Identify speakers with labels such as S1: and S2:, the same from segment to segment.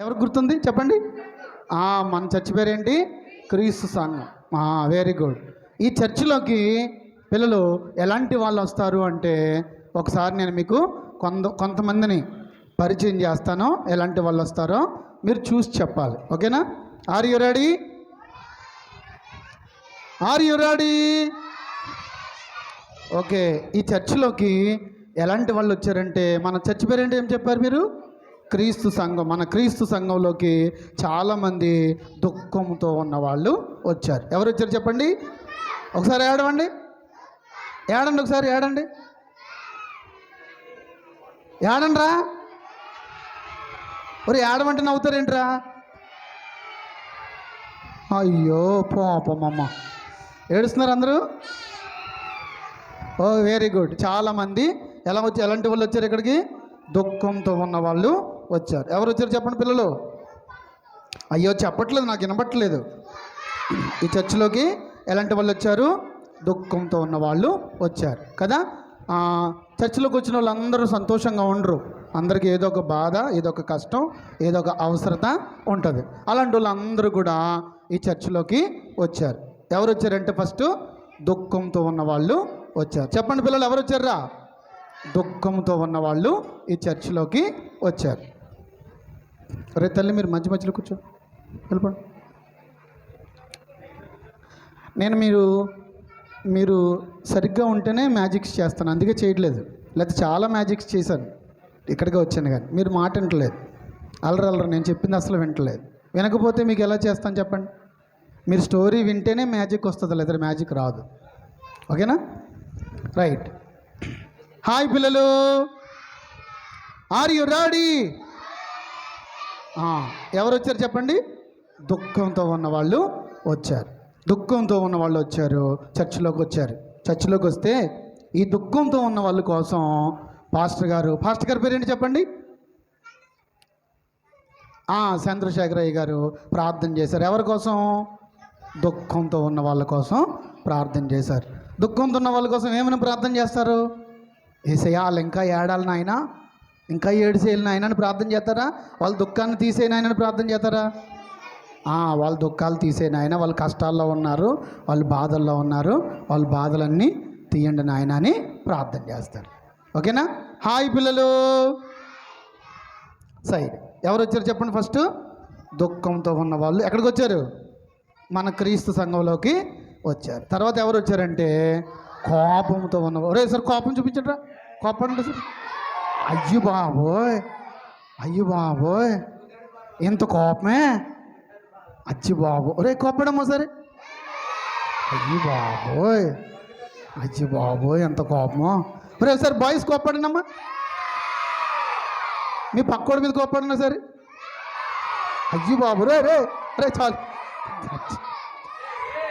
S1: ఎవరికి గుర్తుంది? చెప్పండి. మన చర్చి పేరేంటి? క్రీస్తు సంఘం. వెరీ గుడ్ ఈ చర్చిలోకి పిల్లలు ఎలాంటి వాళ్ళు వస్తారు అంటే ఒకసారి నేను మీకు కొంత కొంతమందిని పరిచయం చేస్తాను ఎలాంటి వాళ్ళు వస్తారో మీరు చూసి చెప్పాలి. ఓకేనా? Are you ready are you ready okay ఈ చర్చిలోకి ఎలాంటి వాళ్ళు వచ్చారంటే మన చర్చి పేరేంటి ఏం చెప్పారు మీరు? క్రీస్తు సంఘం మన క్రీస్తు సంఘంలోకి చాలామంది దుఃఖంతో ఉన్న వాళ్ళు వచ్చారు. ఎవరు వచ్చారు చెప్పండి? ఒకసారి ఏడవండి. ఏడండి ఒకసారి ఏడండి. ఏడండిరా? ఒరే ఏడమంటే నవ్వుతారేంట్రా? అయ్యో పాపమ్మ ఏడుస్తున్నారు అందరూ? Oh very good. చాలామంది ఎలా వచ్చి ఎలాంటి వాళ్ళు వచ్చారు ఇక్కడికి? దుఃఖంతో ఉన్న వాళ్ళు వచ్చారు. ఎవరు వచ్చారు చెప్పండి పిల్లలు? అయ్యో చెప్పట్లేదు నాకు వినపట్లేదు ఈ చర్చిలోకి ఎలాంటి వాళ్ళు వచ్చారు? దుఃఖంతో ఉన్న వాళ్ళు వచ్చారు. కదా? చర్చిలోకి వచ్చిన వాళ్ళందరూ సంతోషంగా ఉండరు. అందరికీ ఏదో ఒక బాధ ఏదో ఒక కష్టం ఏదో ఒక అవసరత ఉంటుంది. అలాంటి వాళ్ళందరూ కూడా ఈ చర్చిలోకి వచ్చారు. ఎవరు వచ్చారంటే ఫస్ట్? దుఃఖంతో ఉన్న వాళ్ళు వచ్చారు. చెప్పండి పిల్లలు ఎవరు వచ్చారా దుఃఖంతో ఉన్న వాళ్ళు ఈ చర్చిలోకి వచ్చారు. రే తల్లి మీరు మధ్య మధ్యలో కూర్చో. వెళ్ళిపోండి నేను మీరు మీరు సరిగ్గా ఉంటేనే మ్యాజిక్స్ చేస్తాను. అందుకే చేయట్లేదు. లేకపోతే చాలా మ్యాజిక్స్ చేశాను. ఇక్కడికి వచ్చాను కానీ. మీరు మాట వింటలేదు అల్లరి అల్లరి నేను చెప్పింది అసలు వింటలేదు వినకపోతే మీకు ఎలా చేస్తాను చెప్పండి? మీరు స్టోరీ వింటేనే మ్యాజిక్ వస్తుంది లేదా మ్యాజిక్ రాదు. ఓకేనా? రైట్. హాయ్ పిల్లలు. Are you ready? ఎవరు వచ్చారు చెప్పండి? దుఃఖంతో ఉన్న వాళ్ళు వచ్చారు. దుఃఖంతో ఉన్న వాళ్ళు వచ్చారు చర్చిలోకి వచ్చారు. చర్చిలోకి వస్తే ఈ దుఃఖంతో ఉన్న వాళ్ళ కోసం పాస్టర్ గారు పాస్టర్ గారి పేరేంటి చెప్పండి? చంద్రశేఖరయ్య గారు ప్రార్థన చేశారు. ఎవరి కోసం? దుఃఖంతో ఉన్న వాళ్ళ కోసం ప్రార్థన చేశారు. దుఃఖంతో ఉన్న వాళ్ళ కోసం ఏమైనా ప్రార్థన చేస్తారు? ఈ శయాలు ఇంకా ఏడాలి నాయన. ఇంకా ఏడు చేయాలి నాయన అని ప్రార్థన చేస్తారా? వాళ్ళ దుఃఖాన్ని తీసే నాయన ప్రార్థన చేస్తారా? వాళ్ళ దుఃఖాలు తీసే నాయన వాళ్ళ కష్టాల్లో ఉన్నారు వాళ్ళు బాధల్లో ఉన్నారు వాళ్ళ బాధలన్నీ తీయండి నాయన అని ప్రార్థన చేస్తారు. ఓకేనా? హాయ్ పిల్లలు. సైడ్ ఎవరు వచ్చారు చెప్పండి ఫస్ట్? దుఃఖంతో ఉన్న వాళ్ళు. ఎక్కడికి వచ్చారు మన క్రీస్తు సంఘంలోకి వచ్చారు. తర్వాత ఎవరు వచ్చారంటే కోపంతో ఉన్న ఒరే సార్ కోపం చూపించండి కోపం అంటే సార్? అయ్యో బాబోయ్ అయ్యో బాబోయ్. ఇంత కోపమే. అచ్చి బాబు ఒరే కోపడమ్మా సరే అయ్యి బాబోయ్ అచ్చి బాబోయ్ ఎంత కోపమో. ఒరే సార్ బాయ్స్ కోపడండి మీ పక్కోడి మీద కోపడినా సరే. అయ్యి బాబు రే రే రే చాలు.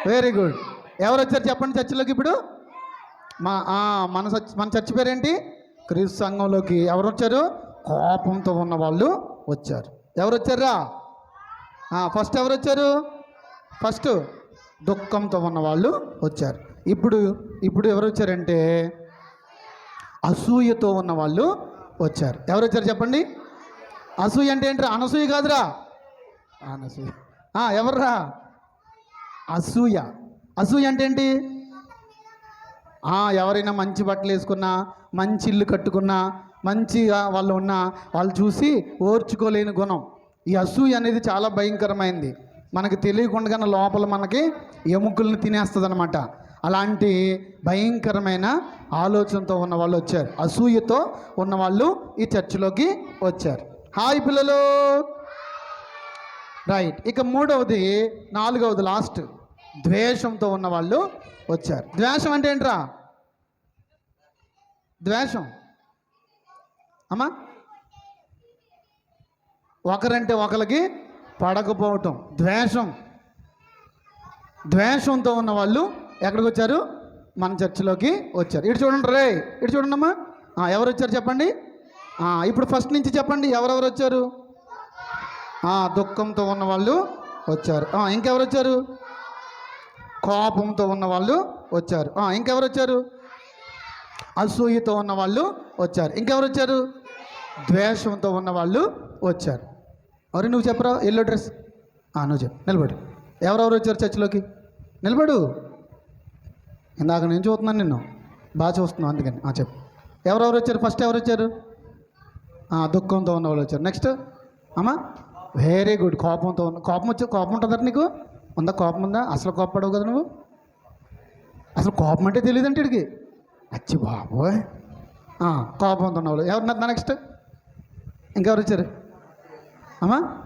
S1: వెరీ గుడ్ ఎవరు వచ్చారు చెప్పండి చర్చిలోకి ఇప్పుడు? మా మన చర్చ్ మన చర్చి పేరేంటి? క్రీస్తు సంఘంలోకి ఎవరు వచ్చారు? కోపంతో ఉన్న వాళ్ళు వచ్చారు. ఎవరు వచ్చారా? ఫస్ట్ ఎవరు వచ్చారు? ఫస్ట్ దుఃఖంతో ఉన్న వాళ్ళు వచ్చారు. ఇప్పుడు ఇప్పుడు ఎవరు వచ్చారంటే అసూయతో ఉన్న వాళ్ళు వచ్చారు. ఎవరు వచ్చారు చెప్పండి? అసూయ అంటే ఏంటి అనసూయ కాదురా. అనసూయ. ఎవర్రా? అసూయ. అసూయ అంటే ఏంటి? ఎవరైనా మంచి బట్టలు వేసుకున్నా మంచి ఇల్లు కట్టుకున్నా మంచిగా వాళ్ళు ఉన్నా వాళ్ళు చూసి ఓర్చుకోలేని గుణం. ఈ అసూయ అనేది చాలా భయంకరమైంది. మనకి తెలియకుండా లోపల మనకి ఎముకలను తినేస్తుంది అనమాట అలాంటి భయంకరమైన ఆలోచనతో ఉన్న వాళ్ళు వచ్చారు. అసూయతో ఉన్న వాళ్ళు ఈ చర్చిలోకి వచ్చారు. హాయ్ పిల్లలు. రైట్. ఇక మూడవది నాలుగవది లాస్ట్. ద్వేషంతో ఉన్న వాళ్ళు వచ్చారు. ద్వేషం అంటే ఏంట్రా? ద్వేషం. అమ్మా. ఒకరంటే ఒకరికి పడకపోవటం ద్వేషం. ద్వేషంతో ఉన్న వాళ్ళు ఎక్కడికి వచ్చారు మన చర్చిలోకి వచ్చారు. ఇటు చూడండి రే ఇటు చూడండి అమ్మా. ఎవరు వచ్చారు చెప్పండి? ఇప్పుడు ఫస్ట్ నుంచి చెప్పండి ఎవరెవరు వచ్చారు దుఃఖంతో ఉన్న వాళ్ళు వచ్చారు. ఇంకెవరు వచ్చారు కోపంతో ఉన్న వాళ్ళు వచ్చారు. ఇంకెవరు వచ్చారు అసూయతో ఉన్న వాళ్ళు వచ్చారు. ఇంకెవరు వచ్చారు? ద్వేషంతో ఉన్న వాళ్ళు వచ్చారు. ఎవరు నువ్వు చెప్పరా? ఎల్లో డ్రెస్ నువ్వు చెప్పు. నిలబడు. ఎవరెవరు వచ్చారు చర్చిలోకి? నిలబడు. ఇందాక నేను చూస్తున్నాను నిన్ను. బాగా చూస్తున్నావు అందుకని. ఆ, చెప్పు. ఎవరెవరు వచ్చారు? ఫస్ట్ ఎవరు వచ్చారు? దుఃఖంతో ఉన్న వాళ్ళు వచ్చారు. నెక్స్ట్ అమ్మా వెరీ గుడ్ కోపంతో ఉన్న కోపం వచ్చే కోపం ఉంటుందా నీకు? ఉందా? కోపం ఉందా? అసలు కోపడవు కదా నువ్వు? అసలు కోపం అంటే తెలియదంటే ఇడికి అచ్చి బాబోయ్ కోపంతో ఉన్న వాళ్ళు నెక్స్ట్ ఇంకెవరు వచ్చారు? అమ్మా?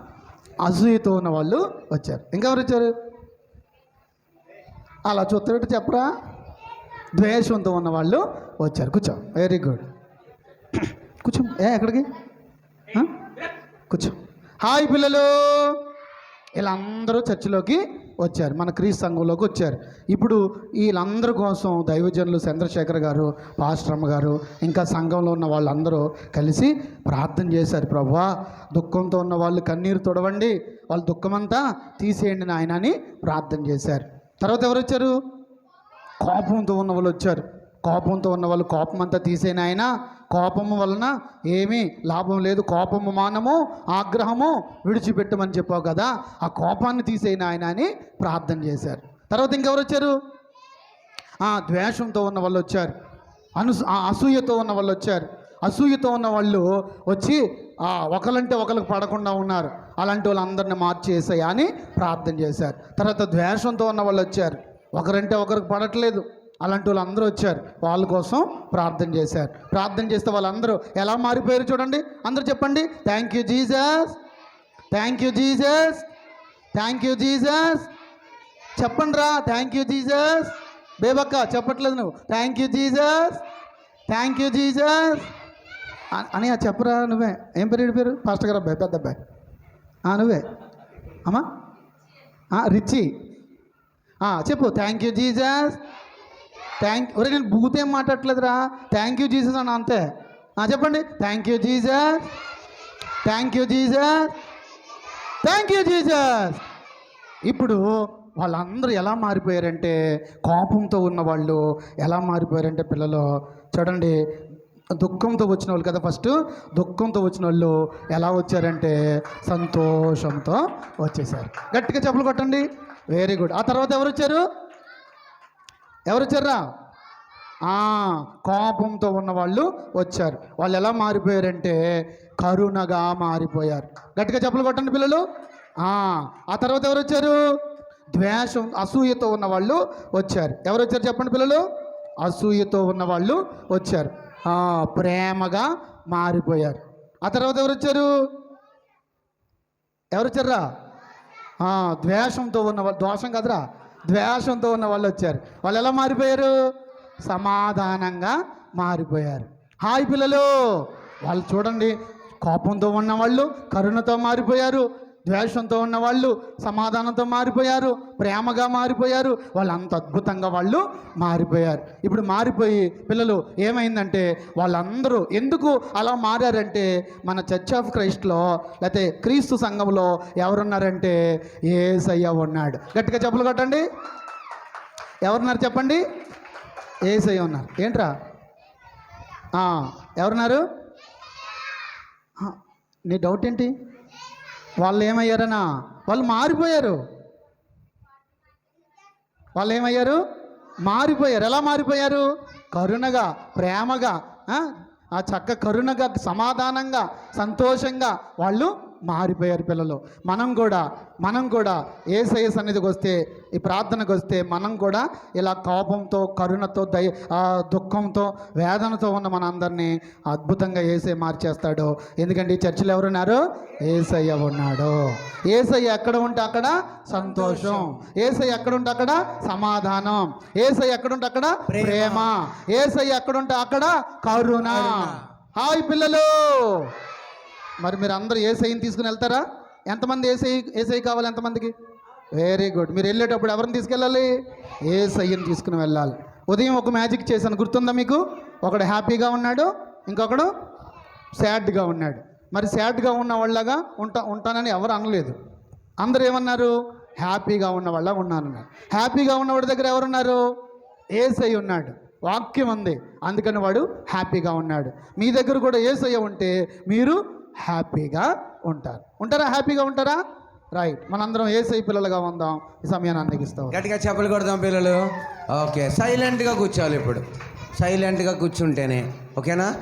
S1: అసూయతో ఉన్న వాళ్ళు వచ్చారు. ఇంకెవరు వచ్చారు? అలా చూస్తే చెప్పరా? ద్వేషంతో ఉన్న వాళ్ళు వచ్చారు. కూర్చో. వెరీ గుడ్ కూర్చో. ఏ ఎక్కడికి? కూర్చో. హాయ్ పిల్లలు. వీళ్ళందరూ చర్చిలోకి వచ్చారు మన క్రీస్తు సంఘంలోకి వచ్చారు. ఇప్పుడు వీళ్ళందరి కోసం దైవజనులు చంద్రశేఖర్ గారు పాస్టరమ్మ గారు ఇంకా సంఘంలో ఉన్న వాళ్ళందరూ కలిసి ప్రార్థన చేశారు. ప్రభా దుఃఖంతో ఉన్న వాళ్ళు కన్నీరు తొడవండి వాళ్ళ దుఃఖమంతా తీసేయండి నాయన అని ప్రార్థన చేశారు. తర్వాత ఎవరు వచ్చారు? కోపంతో ఉన్న వాళ్ళు వచ్చారు. కోపంతో ఉన్న వాళ్ళు కోపం అంతా తీసేన ఆయన కోపము వలన ఏమీ లాభం లేదు. కోపము మానము ఆగ్రహము విడిచిపెట్టమని చెప్పావు కదా. ఆ కోపాన్ని తీసేయన ఆయన అని ప్రార్థన చేశారు. తర్వాత ఇంకెవరు వచ్చారు? ఆ, ద్వేషంతో ఉన్న వాళ్ళు వచ్చారు. అను ఆ, అసూయతో ఉన్న వాళ్ళు వచ్చారు. అసూయతో ఉన్న వాళ్ళు వచ్చి ఒకరంటే ఒకరికి పడకుండా ఉన్నారు. అలాంటి వాళ్ళందరిని మార్చేసాయా అని ప్రార్థన చేశారు. తర్వాత ద్వేషంతో ఉన్న వాళ్ళు వచ్చారు. ఒకరంటే ఒకరికి పడట్లేదు. అలాంటి వాళ్ళు అందరూ వచ్చారు. వాళ్ళ కోసం ప్రార్థన చేశారు. ప్రార్థన చేస్తే వాళ్ళందరూ ఎలా మారిపోయారు చూడండి. అందరూ చెప్పండి. Thank you Jesus thank you Jesus thank you Jesus చెప్పండి రా థ్యాంక్ యూ జీజస్ బేబక్క చెప్పట్లేదు నువ్వు. Thank you Jesus thank you Jesus అని చెప్పరా నువ్వే. ఏం పేరు పేరు? పాస్టర్ గారు అబ్బాయి పెద్ద అబ్బాయి. ఆ, నువ్వే. అమ్మా? రిచి చెప్పు. థ్యాంక్ యూ జీజస్ థ్యాంక్ ఒరే నేను బూత్ ఏం మాట్లాడట్లేదురా. థ్యాంక్ యూ జీసస్ అని అంతే. చెప్పండి. Thank you Jesus thank you Jesus thank you Jesus ఇప్పుడు వాళ్ళందరూ ఎలా మారిపోయారంటే కోపంతో ఉన్న వాళ్ళు ఎలా మారిపోయారంటే పిల్లలు చూడండి. దుఃఖంతో వచ్చిన వాళ్ళు కదా ఫస్ట్ దుఃఖంతో వచ్చిన వాళ్ళు ఎలా వచ్చారంటే సంతోషంతో వచ్చేసారు. గట్టిగా చెప్పులు కొట్టండి. వెరీ గుడ్ ఆ తర్వాత ఎవరు వచ్చారు? ఎవరు వచ్చారా? కోపంతో ఉన్న వాళ్ళు వచ్చారు. వాళ్ళు ఎలా మారిపోయారంటే కరుణగా మారిపోయారు. గట్టిగా చెప్పులు కొట్టండి పిల్లలు. ఆ, తర్వాత ఎవరు వచ్చారు? ద్వేషం అసూయతో ఉన్న వాళ్ళు వచ్చారు. ఎవరు వచ్చారు చెప్పండి పిల్లలు? అసూయతో ఉన్న వాళ్ళు వచ్చారు ప్రేమగా మారిపోయారు. ఆ తర్వాత ఎవరు వచ్చారు? ఎవరు వచ్చారా? ద్వేషంతో ఉన్న వాళ్ళు దోషం కదరా. ద్వేషంతో ఉన్న వాళ్ళు వచ్చారు. వాళ్ళు ఎలా మారిపోయారు? సమాధానంగా మారిపోయారు. హాయ్ పిల్లలు! వాళ్ళు చూడండి కోపంతో ఉన్న వాళ్ళు కరుణతో మారిపోయారు. ద్వేషంతో ఉన్న వాళ్ళు సమాధానంతో మారిపోయారు ప్రేమగా మారిపోయారు వాళ్ళు అంత అద్భుతంగా వాళ్ళు మారిపోయారు. ఇప్పుడు మారిపోయి పిల్లలు ఏమైందంటే వాళ్ళందరూ ఎందుకు అలా మారారంటే మన చర్చ్ ఆఫ్ క్రైస్ట్లో లేకపోతే క్రీస్తు సంఘంలో ఎవరున్నారంటే ఏసయ్య ఉన్నాడు. గట్టిగా చెప్పులు కొట్టండి. ఎవరున్నారు చెప్పండి? ఏసయ్య ఉన్నారు. ఏంట్రా? ఎవరున్నారు? నీ డౌట్ ఏంటి? వాళ్ళు ఏమయ్యారనా వాళ్ళు మారిపోయారు. వాళ్ళు ఏమయ్యారు మారిపోయారు. ఎలా మారిపోయారు? కరుణగా ప్రేమగా ఆ? ఆ చక్క కరుణగా సమాధానంగా సంతోషంగా వాళ్ళు మారిపోయారు పిల్లలు. మనం కూడా మనం కూడా ఏ సైజ్ సన్నిధికి వస్తే ఈ ప్రార్థనకు వస్తే మనం కూడా ఇలా కోపంతో కరుణతో దయ దుఃఖంతో వేదనతో ఉన్న మన అందరినీ అద్భుతంగా ఏసై మార్చేస్తాడు. ఎందుకంటే ఈ చర్చిలో ఎవరున్నారు ఏసయ్య ఉన్నాడు. ఏసయ్య ఎక్కడ ఉంటే అక్కడ సంతోషం. ఏసయ్య ఎక్కడ ఉంటే అక్కడ సమాధానం. ఏసయ్య ఎక్కడ ఉంటే అక్కడ ప్రేమ. ఏసయ్య ఎక్కడ ఉంటే అక్కడ కరుణ. హాయ్ పిల్లలు. మరి మీరు అందరూ ఏ సైని తీసుకుని వెళ్తారా? ఎంతమంది ఏ సై ఏ సై కావాలి ఎంతమందికి? వెరీ గుడ్ మీరు వెళ్ళేటప్పుడు ఎవరిని తీసుకెళ్ళాలి? ఏ సైని తీసుకుని వెళ్ళాలి. ఉదయం ఒక మ్యాజిక్ చేశాను. గుర్తుందా మీకు? ఒకడు హ్యాపీగా ఉన్నాడు ఇంకొకడు సాడ్గా ఉన్నాడు. మరి సాడ్గా ఉన్న వాళ్ళగా ఉంటా ఉంటానని ఎవరు అనలేదు. అందరూ ఏమన్నారు? హ్యాపీగా ఉన్న వాళ్ళ ఉన్నానన్నారు హ్యాపీగా ఉన్నవాడి దగ్గర ఎవరున్నారు? ఏసై ఉన్నాడు. వాక్యం ఉంది. అందుకని వాడు హ్యాపీగా ఉన్నాడు. మీ దగ్గర కూడా ఏసయ్య ఉంటే మీరు హ్యాపీగా ఉంటారు. ఉంటారా? హ్యాపీగా ఉంటారా? రైట్. మనందరం ఏసై పిల్లలుగా ఉందాం. ఈ సమయాన్ని అందగిస్తాం
S2: గట్టిగా చెప్పలు కొడదాం పిల్లలు. ఓకే. సైలెంట్గా కూర్చోవాలి ఇప్పుడు. సైలెంట్గా కూర్చుంటేనే. ఓకేనా?